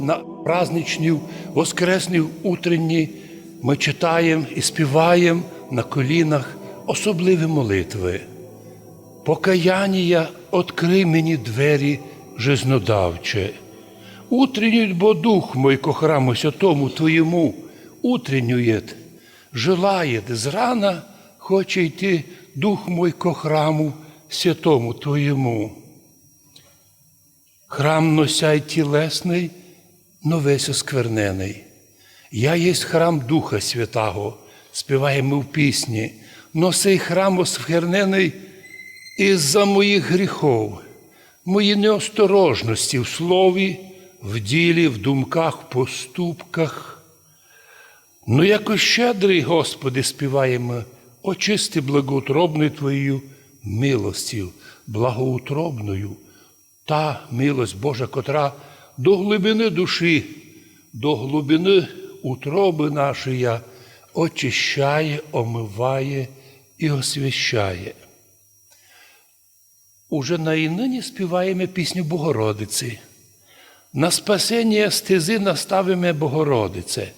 на праздничні, воскресні утренні ми читаємо і співаємо на колінах особливі молитви. Покаяння открий мені двері жизнодавче. Утреннюють, бо дух мой ко храму святому Твоєму, утреннюєт, желає зрана, хоче йти дух мой ко храму святому Твоєму. Храм носяй тілесний, но весь осквернений. Я єсть храм Духа Святого, співаємо в пісні, но сей храм осквернений із-за моїх гріхов, мої неосторожності в слові, в ділі, в думках, в поступках. Ну, яко щедрий, Господи, співаємо, очисти благоутробною Твоєю милостю, благоутробною, та милость Божа, котра до глибини душі, до глибини утроби нашої очищає, омиває і освящає. Уже на інині співаємо пісню Богородиці. На спасення стези наставимо Богородице,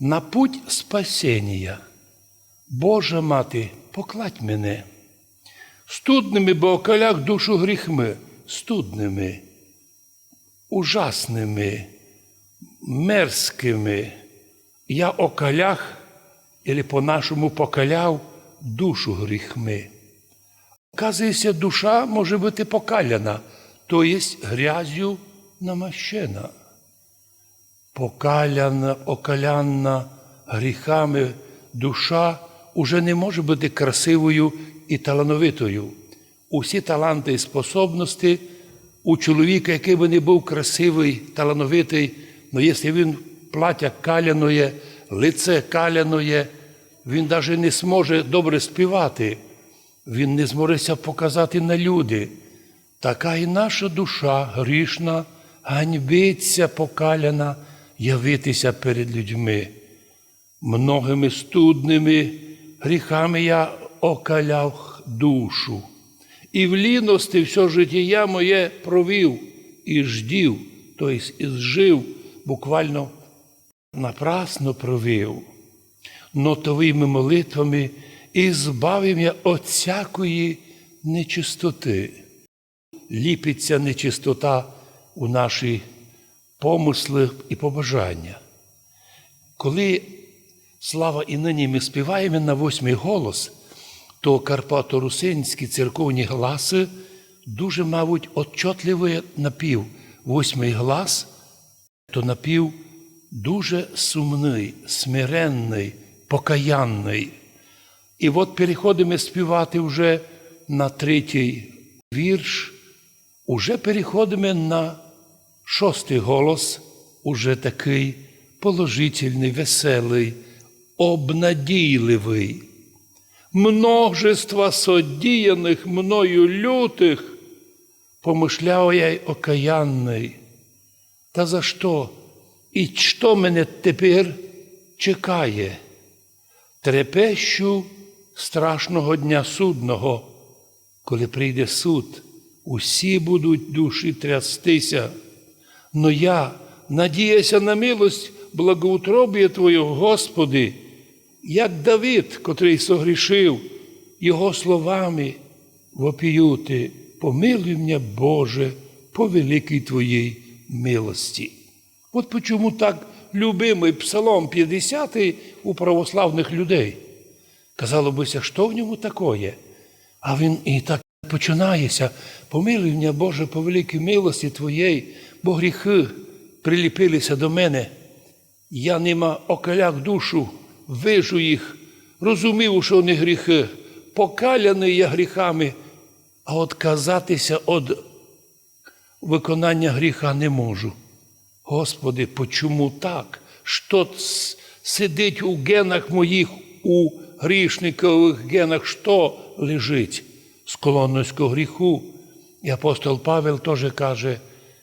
на путь спасіння. Божа мати, покладь мене. Студними, бо окалях душу гріхми, студними, ужасними, мерзкими. Я окалях, или по-нашому покаляв душу гріхми. Оказується, душа може бути покаляна, то є грязю намащена. Покаляна, окалянна гріхами душа уже не може бути красивою і талановитою. Усі таланти і способності у чоловіка, який би не був красивий, талановитий, але якщо він плаття каляноє, лице каляноє, він навіть не зможе добре співати, він не зможеся показати на люди. Така і наша душа грішна, ганьбиться покаляна, явитися перед людьми. Многими студними гріхами я окаляв душу. І в ліності все життя моє провів і ждів, тобто і зжив, буквально напрасно провів. Но твоїми молитвами і збавив я от нечистоти. Ліпиться нечистота у наші помисли і побажання. Коли слава і нині ми співаємо на восьмий голос, то Карпато-Русинські церковні гласи дуже, мабуть, отчотливий напів. Восьмий глас то напів дуже сумний, смиренний, покаянний. І от переходимо співати вже на третій вірш, уже переходимо на шостий голос, уже такий положительний, веселий, обнадійливий. Множество содіяних мною лютих, помишляв я й окаянний. Та за що? І що мене тепер чекає? Трепещу страшного дня судного, коли прийде суд, усі будуть душі трястися. Но я надіюся на милость благоутробія Твого, Господи, як Давид, котрий согрішив його словами вопіюти, помилуй мене, Боже, по великій Твоїй милості. От почому так любимий Псалом 50 у православних людей. Казало бися, що в ньому такое? А він і так починається. Помилуй мене, Боже, по великій милості Твоєї, бо гріхи приліпилися до мене. Я нема окаляк душу, вижу їх, розумів, що вони гріхи, покаляний я гріхами, а отказатися від виконання гріха не можу. Господи, почому так? Що сидить у генах моїх, у грішникових генах, що лежить? Склонність до гріху. І апостол Павел теж каже,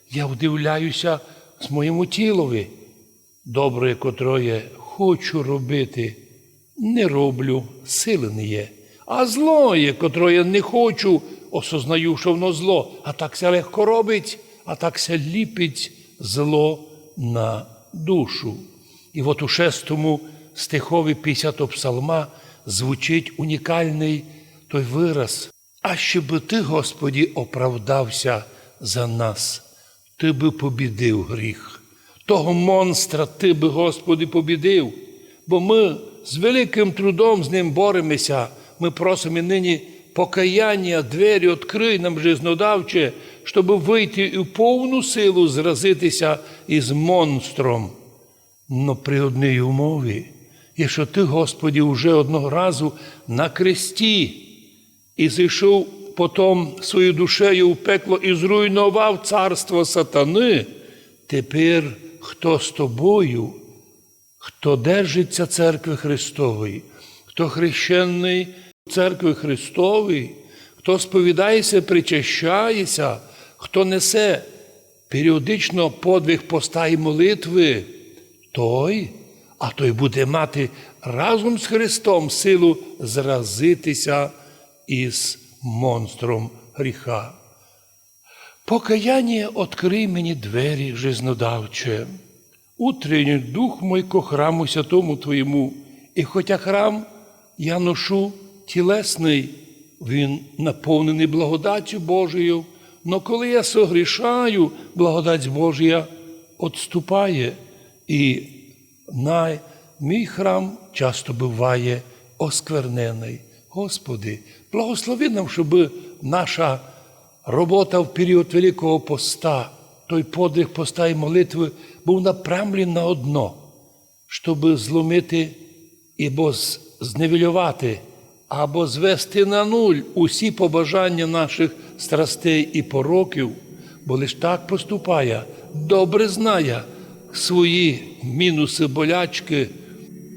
я вдивляюся з моєму тілові. Добре, котроє хочу робити, не роблю, сили не є. А злоє, котроє не хочу, осознаю, що воно зло, а так ся легко робить, а так ся ліпить зло на душу. І от у шестому стихові 50-го псалма звучить унікальний той вираз. А щоб ти, Господі, оправдався за нас, ти би побідив гріх. Того монстра ти би, Господи, побідив, бо ми з великим трудом з ним боремося. Ми просимо нині покаяння, двері відкрий нам жизнодавче, щоб вийти і в повну силу зразитися із монстром. Но при одній умові, якщо ти, Господі, уже одного разу на кресті і зійшов потім своєю душею в пекло і зруйнував царство сатани, тепер хто з тобою, хто держиться церкви Христової, хто хрещений церкви Христової, хто сповідається, причащається, хто несе періодично подвиг поста і молитви, той, а той буде мати разом з Христом силу зразитися із монстром гріха. Покаяння открий мені двері жизнодавче. Утренній дух мой ко храму святому Твоєму, і хоча храм я ношу тілесний, він наповнений благодаттю Божою, но коли я согрішаю, благодать Божія отступає, і на мій храм часто буває осквернений. Господи, благослови нам, щоб наша робота в період Великого поста, той подвиг поста і молитви був направлений на одно, щоб зломити або з- зневелювати, або звести на нуль усі побажання наших страстей і пороків, бо лиш так поступає, добре знає свої мінуси, болячки,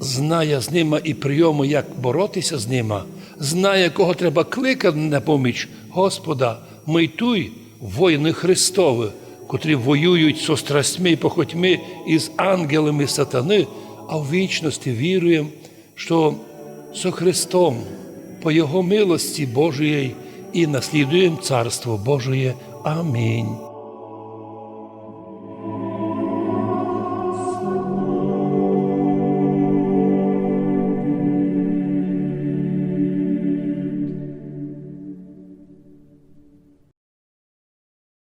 знає з ними і прийому, як боротися з ними, знає, кого треба кликати на поміч Господа, майтуй воїни Христові, котрі воюють со страстьми і похотьми із ангелами сатани, а в вічності віруємо, що со Христом по Його милості Божої і наслідуємо Царство Божие. Амінь.